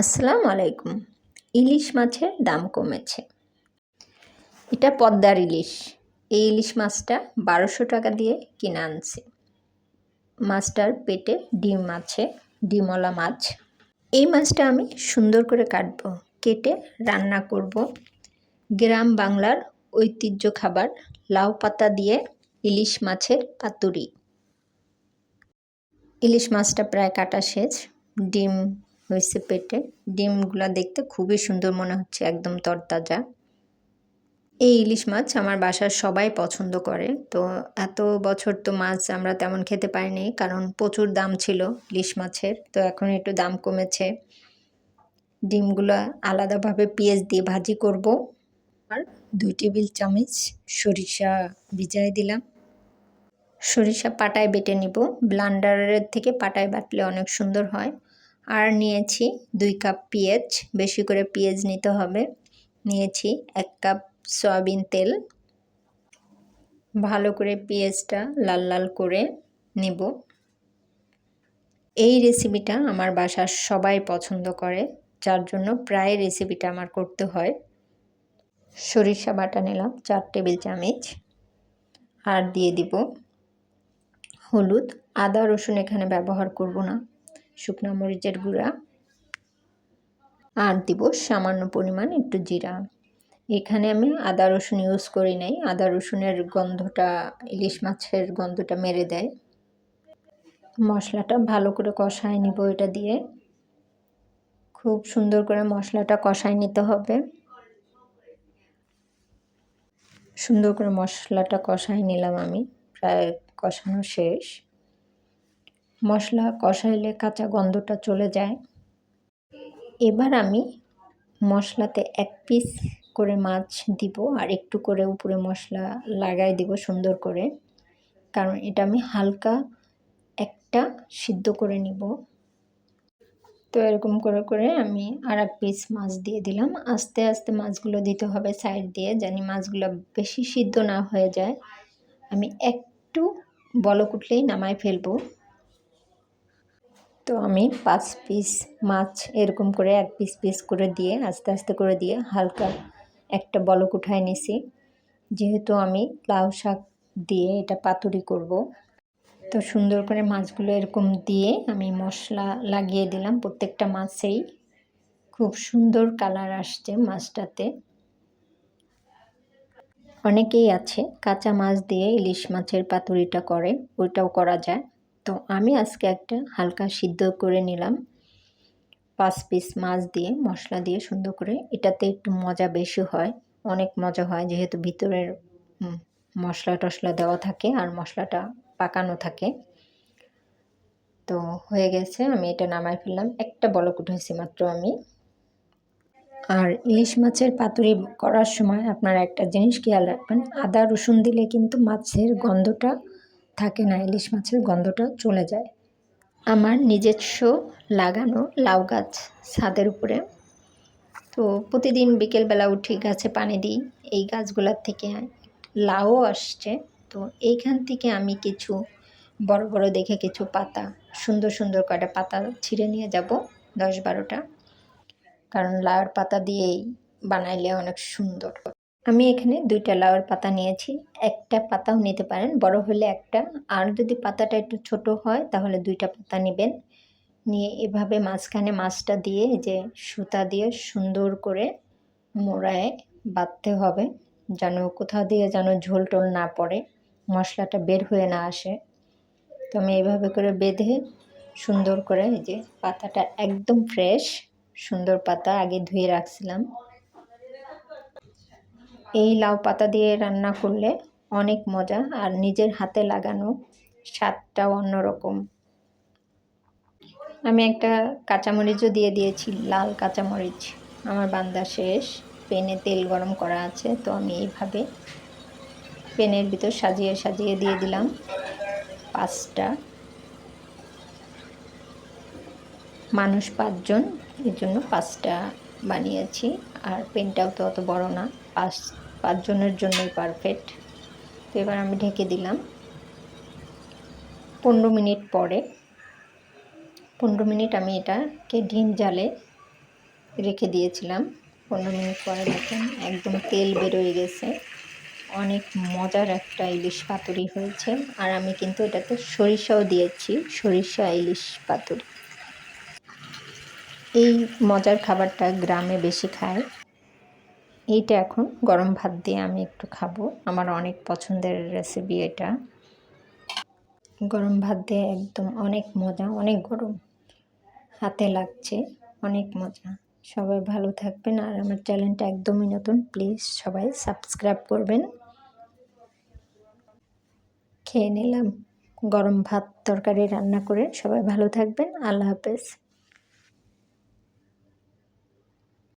আসসালামু আলাইকুম। ইলিশ মাছের দাম কমেছে। এটা পদ্মার ইলিশ। এই ইলিশ মাছটা বারোশো টাকা দিয়ে কিনে আনছে। মাছটার পেটে ডিম আছে ডিমলা মাছ। এই মাছটা আমি সুন্দর করে কাটবো, কেটে রান্না করব। গ্রাম বাংলার ঐতিহ্য খাবার, লাউ পাতা দিয়ে ইলিশ মাছের পাতুরি। ইলিশ মাছটা প্রায় কাটা শেষ ডিম হয়েছে পেটে। ডিমগুলো দেখতে খুবই সুন্দর মনে হচ্ছে, একদম তরতাজা। এই ইলিশ মাছ আমার বাসার সবাই পছন্দ করে। তো এত বছর তো মাছ আমরা তেমন খেতে পারিনি, কারণ প্রচুর দাম ছিল ইলিশ মাছের। তো এখন একটু দাম কমেছে। ডিমগুলো আলাদাভাবে পেঁয়াজ দিয়ে ভাজি করব। আর দুই টেবিল চামচ সরিষা ভিজাই দিলাম। সরিষা পাটায় বেটে নিব। ব্লান্ডারের থেকে পাটায় বাটলে অনেক সুন্দর হয়। আর নিয়েছি দুই কাপ পেঁয়াজ, বেশি করে পেঁয়াজ নিতে হবে। নিয়েছি এক কাপ সয়াবিন তেল। ভালো করে পেঁয়াজটা লাল লাল করে নেব। এই রেসিপিটা আমার বাসার সবাই পছন্দ করে, যার জন্য প্রায় রেসিপিটা আমার করতে হয়। সরিষা বাটা নিলাম, চার টেবিল চামচ। আর দিয়ে দিব হলুদ। আদা রসুন এখানে ব্যবহার করব না। শুকনো মরিচের গুঁড়া। আর দিব সামান্য পরিমাণ একটু জিরা। এখানে আমি আদা রসুন ইউজ করি নাই। আদা রসুনের গন্ধটা, ইলিশ মাছের গন্ধটা মেরে দেয়। মশলাটা ভালো করে কষায় নিব এটা দিয়ে। খুব সুন্দর করে মশলাটা কষায় নিতে হবে। সুন্দর করে মশলাটা কষায় নিলাম আমি, প্রায় কষানো শেষ। মশলা কষাইলে কাঁচা গন্ধটা চলে যায়। এবার আমি মশলাতে এক পিস করে মাছ দিব আর একটু করে উপরে মশলা লাগাই দিব সুন্দর করে। কারণ এটা আমি হালকা একটা সিদ্ধ করে নিব। তো এরকম করে করে আমি আর এক পিস মাছ দিয়ে দিলাম। আস্তে আস্তে মাছগুলো দিতে হবে সাইড দিয়ে জানি মাছগুলো বেশি সিদ্ধ না হয়ে যায়। আমি একটু বলক উঠলেই নামাই ফেলব। তো আমি পাঁচ পিস মাছ এরকম করে এক পিস পিস করে দিয়ে, আস্তে আস্তে করে দিয়ে হালকা একটা বলক উঠায় নিছি। যেহেতু আমি লাউ শাক দিয়ে এটা পাতুরি করব, তো সুন্দর করে মাছগুলো এরকম দিয়ে আমি মশলা লাগিয়ে দিলাম প্রত্যেকটা মাছেই। খুব সুন্দর কালার আসছে মাছটাতে। অনেকেই আছে কাঁচা মাছ দিয়ে ইলিশ মাছের পাতুরিটা করে, ওইটাও করা যায়। তো আমি আজকে একটা হালকা সিদ্ধ করে নিলাম। পাঁচ পিস মাছ দিয়ে, মশলা দিয়ে সুন্দর করে। এটাতে একটু মজা বেশি হয়, অনেক মজা হয় যেহেতু ভিতরের মশলা টশলা দেওয়া থাকে আর মশলাটা পাকানো থাকে। তো হয়ে গেছে, আমি এটা নামাই ফেললাম। একটা বলক উঠেছি মাত্র আমি। আর ইলিশ মাছের পাতুরি করার সময় আপনারা একটা জিনিস খেয়াল রাখবেন, আদা রসুন দিলে কিন্তু মাছের গন্ধটা থাকে না, ইলিশ মাছের গন্ধটা চলে যায়। আমার নিজস্ব লাগানো লাউ গাছ ছাদের উপরে। তো প্রতিদিন বিকেলবেলা উঠে গাছে পানি দিই, এই গাছগুলোর থেকে লাউও আসছে। তো এইখান থেকে আমি কিছু বড় বড় দেখে কিছু পাতা, সুন্দর সুন্দর কয়টা পাতা ছিঁড়ে নিয়ে যাব দশ বারোটা। কারণ লাউয়ের পাতা দিয়েই বানাইলে অনেক সুন্দর। আমি এখানে দুইটা লাউয়ের পাতা নিয়েছি। একটা পাতাও নিতে পারেন, বড় হলে একটা। আর যদি পাতাটা একটু ছোট হয়, তাহলে দুইটা পাতা নেবেন। নিয়ে এভাবে মাঝখানে মাছটা দিয়ে যে সুতা দিয়ে সুন্দর করে মোড়ায় বাঁধতে হবে, যেন কোথাও দিয়ে যেন ঝোল টোল না পড়ে, মশলাটা বের হয়ে না আসে। তো আমি এভাবে করে বেঁধে সুন্দর করে, এই যে পাতাটা একদম ফ্রেশ, সুন্দর পাতা আগে ধুয়ে রাখছিলাম। এই লাউ পাতা দিয়ে রান্না করলে অনেক মজা আর নিজের হাতে লাগানো স্বাদটাও অন্যরকম। আমি একটা কাঁচামরিচও দিয়ে দিয়েছি, লাল কাঁচামরিচ। আমার বান্দা শেষ। পেনে তেল গরম করা আছে, তো আমি এইভাবে পেনের ভিতর সাজিয়ে সাজিয়ে দিয়ে দিলাম পাঁচটা। মানুষ পাঁচজন, এর জন্য পাঁচটা বানিয়েছি। আর পেনটাও তো অত বড় না। পাঁচ, পাঁচজনের জন্যই পারফেক্ট তো এবার আমি ঢেকে দিলাম। পনেরো মিনিট পরে, পনেরো মিনিট আমি এটাকে ডিম জালে রেখে দিয়েছিলাম। পনেরো মিনিট পরে দেখেন, একদম তেল বেরোয় গেছে। অনেক মজার একটা ইলিশ পাতুরি হয়েছে। আর আমি কিন্তু এটাতে সরিষাও দিয়েছি, সরিষা ইলিশ পাতুরি। এই মজার খাবারটা গ্রামে বেশি খায়। এইটা এখন গরম ভাত দিয়ে আমি একটু খাব। আমার অনেক পছন্দের রেসিপি এটা। গরম ভাত দিয়ে একদম অনেক মজা, অনেক গরম। হাতে লাগছে, অনেক মজা। সবাই ভালো থাকবেন আর আমার চ্যানেলটা একদমই নতুন প্লিজ সবাই সাবস্ক্রাইব করবেন। খেয়ে নিলাম গরম ভাত তরকারি রান্না করে। সবাই ভালো থাকবেন, আল্লাহ হাফেজ।